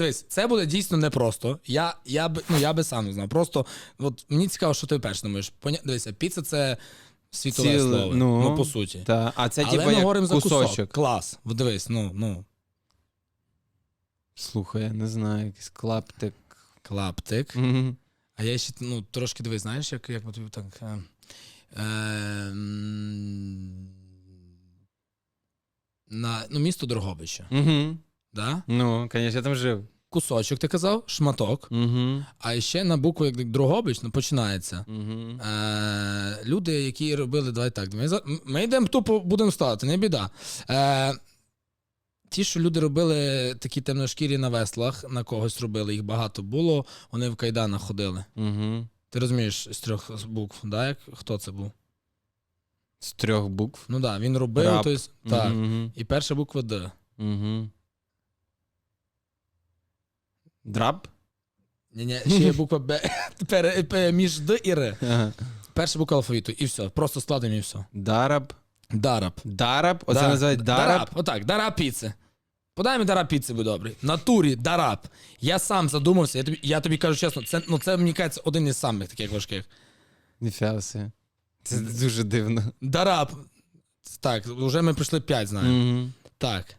Дивись, це буде дійсно непросто. Я, я, ну, я би сам не знав. Просто от, мені цікаво, що ти перш думаєш. Поня... Дивися, піца це світове Ціле, слово. ну, Ну, по суті. Та, а це Але типу ми як говоримо за кусочок. кусок. Клас. Дивись, ну, ну. Слухай, я не знаю, якийсь клаптик. Клаптик. Мгм. А я ще ну, трошки дивись, знаєш, як, як тобі так. Е, е, на, ну, місто Дрогобича. Мгм. Да? Ну, звісно, я там жив. Кусочок, ти казав, шматок. Угу. А ще на букву як Дрогобич ну, починається. Угу. Е, люди, які робили, давай так. Ми, ми йдемо тупо, будемо ставити, не біда. Е, ті, що люди робили такі темношкірі на веслах, на когось робили, їх багато було, вони в кайданах ходили. Угу. Ти розумієш з трьох букв, да? як, хто це був? З трьох букв. Ну так, да, він робив, Раб. то есть, так. Угу. І перша буква Д. Угу. Драб? Ні, ні, ще є буква Б пере- пе- між Д і Р. Ага. Перша буква алфавіту, і все. Просто складемо і все. Дараб. Дараб. Дараб? Оце Да, називають дараб? Дараб. Отак, дараб піци. Подай мені дараб піци, будь добрий. Натурі, дараб. Я сам задумався, я тобі, я тобі кажу чесно, це, ну, це мені кажеться один із самих таких важких. Ніфіга собі. Це дуже дивно. Дараб. Так, вже ми прийшли 5, знаю. Угу. Так.